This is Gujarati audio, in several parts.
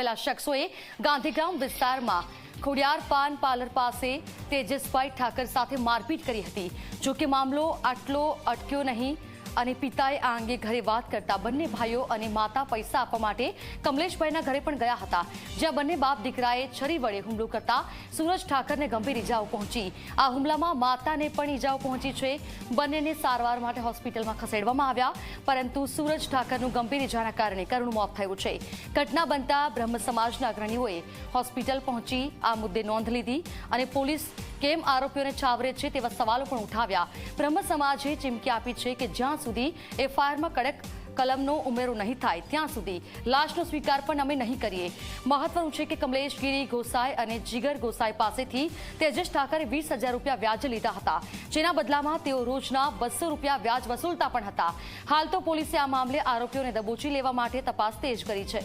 આવેલા શખ્સોએ ગાંધીગ્રામ વિસ્તારમાં ખોડિયાર પાન પાર્લર પાસે તેજસભાઈ ઠાકર સાથે મારપીટ કરી હતી. જોકે મામલો આટલો અટક્યો નહીં અને પિતાએ આ અંગે ઘરે વાત કરતા બંને ભાઈઓ અને માતા પૈસા આપવા માટે કમલેશભાઈના ઘરે પણ ગયા હતા, જ્યાં બંને બાપ દીકરાએ છરી વડે હુમલો કરતા સુરજ ઠાકરને ગંભીર ઇજાઓ પહોંચી. આ હુમલામાં માતાને પણ ઇજાઓ પહોંચી છે. બંનેને સારવાર માટે હોસ્પિટલમાં ખસેડવામાં આવ્યા, પરંતુ સુરજ ઠાકરનું ગંભીર ઇજાના કારણે કરુણ મોત થયું છે. ઘટના બનતા બ્રહ્મ સમાજના અગ્રણીઓએ હોસ્પિટલ પહોંચી આ મુદ્દે નોંધ લીધી અને પોલીસ કેમ આરોપીઓને છાવરે છે તેવા સવાલો પણ ઉઠાવ્યા. બ્રહ્મ સમાજે ચીમકી આપી છે કે જ્યાં સુધી એફઆઈઆરમાં કડક કલમનો ઉમેરો નહીં થાય. ત્યાં સુધી લાશનો સ્વીકાર પણ અમે નહીં કરીએ. મહત્વનું છે કે કમલેશ ગીરી ગોસાઈ અને જીગર ગોસાઈ પાસેથી તેજસ ઠાકરે વીસ હજાર રૂપિયા વ્યાજ લીધા હતા. જેના બદલામાં તેઓ રોજના બસો રૂપિયા વ્યાજ વસૂલતા પણ હતા. હાલ તો પોલીસે આ મામલે આરોપીઓને દબોચી લેવા માટે તપાસ તેજ કરી છે.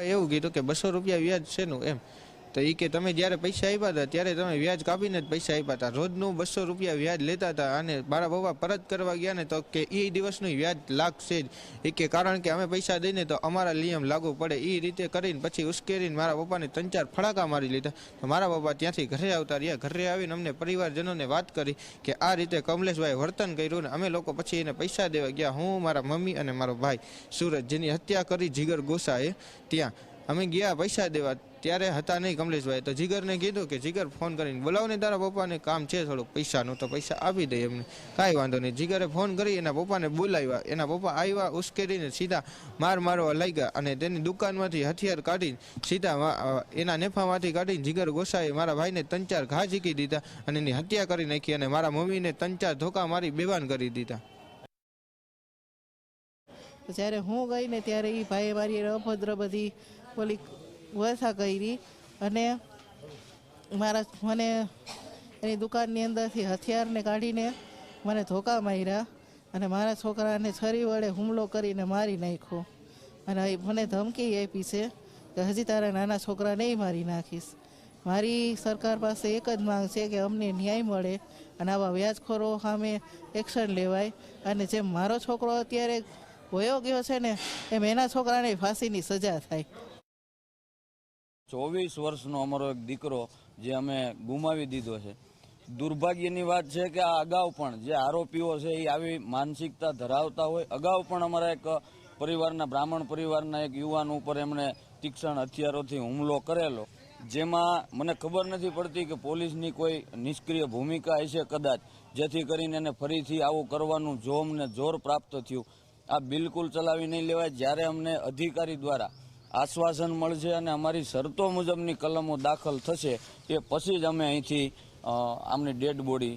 એવું કીધું કે બસો રૂપિયા વ્યાજ શેનું એમ. તો એ કે તમે જ્યારે પૈસા આપ્યા હતા, ત્યારે તમે વ્યાજ કાપીને જ પૈસા આપ્યા હતા. રોજનું બસો રૂપિયા વ્યાજ લેતા હતા અને મારા પપ્પા પરત કરવા ગયા ને તો કે એ દિવસનું વ્યાજ લાગશે જ. એ કે કારણ કે અમે પૈસા દઈને તો અમારા નિયમ લાગુ પડે. એ રીતે કરીને પછી ઉશ્કેરીને મારા પપ્પાને ત્રણ ચાર ફડાકા મારી લીધા. તો મારા પપ્પા ત્યાંથી ઘરે આવતા રહ્યા. ઘરે આવીને અમને પરિવારજનોને વાત કરી કે આ રીતે કમલેશભાઈ વર્તન કર્યું ને અમે લોકો પછી એને પૈસા દેવા ગયા. હું, મારા મમ્મી અને મારો ભાઈ સુરજ જેની હત્યા કરી જીગર ગોસાએ ત્યાં. અમે ગયા પૈસા દેવા. ત્યારે હતા નહીં કમલેશભાઈ તો જીગરને કીધું કે, જીગર, ફોન કરીને બોલાવો ને તારા પપ્પાને. કામ છે થોડુંક પૈસાનું, તો પૈસા આપી દે એમને. કાંઈ વાંધો નહીં. જીગરે ફોન કરી એના પપ્પાને બોલાવ્યા. એના પપ્પા આવ્યા, ઉશ્કેરીને સીધા માર મારવા લાગ્યા અને તેની દુકાનમાંથી હથિયાર કાઢીને સીધા એના નેફામાંથી કાઢીને જીગર ગોસાએ મારા ભાઈને ત્રણ ચાર ઘા ઝીકી દીધા અને એની હત્યા કરી નાખી અને મારા મમ્મીને ત્રણ ચાર ધોકા મારી બેભાન કરી દીધા. તો જ્યારે હું ગઈ ને ત્યારે એ ભાઈએ મારી અભદ્ર બધી ઓલી વ્યવસ્થા કરી અને મારા મને એની દુકાનની અંદરથી હથિયારને કાઢીને મને ધોકા માર્યા અને મારા છોકરાને છરી વડે હુમલો કરીને મારી નાખ્યો. અને મને ધમકી આપી છે કે હજી તારા નાના છોકરા નહીં મારી નાખીશ. મારી સરકાર પાસે એક જ માંગ છે કે અમને ન્યાય મળે અને આવા વ્યાજખોરો સામે એક્શન લેવાય. અને જેમ મારો છોકરો અત્યારે વયો ગયો છે ને, એમ એના છોકરાને ફાંસીની સજા થાય. ચોવીસ વર્ષનો અમારો એક દીકરો જે અમે ગુમાવી દીધો છે. દુર્ભાગ્યની વાત છે કે આ અગાઉ પણ જે આરોપીઓ છે એ આવી માનસિકતા ધરાવતા હોય, અગાઉ પણ અમારા એક પરિવારના, બ્રાહ્મણ પરિવારના એક યુવાન ઉપર એમણે તીક્ષણ હથિયારોથી હુમલો કરેલો. જેમાં મને ખબર નથી પડતી કે પોલીસની કોઈ નિષ્ક્રિય ભૂમિકા હશે કદાચ, જેથી કરીને એને ફરીથી આવું કરવાનું જોમને જોર પ્રાપ્ત થયું. આ બિલકુલ ચલાવી નહીં લેવાય. જ્યારે અમને અધિકારી દ્વારા આશ્વાસન મળશે અને અમારી શરતો મુજબની કલમો દાખલ થશે, એ પછી જ અમે અહીંથી આમની ડેડ બોડી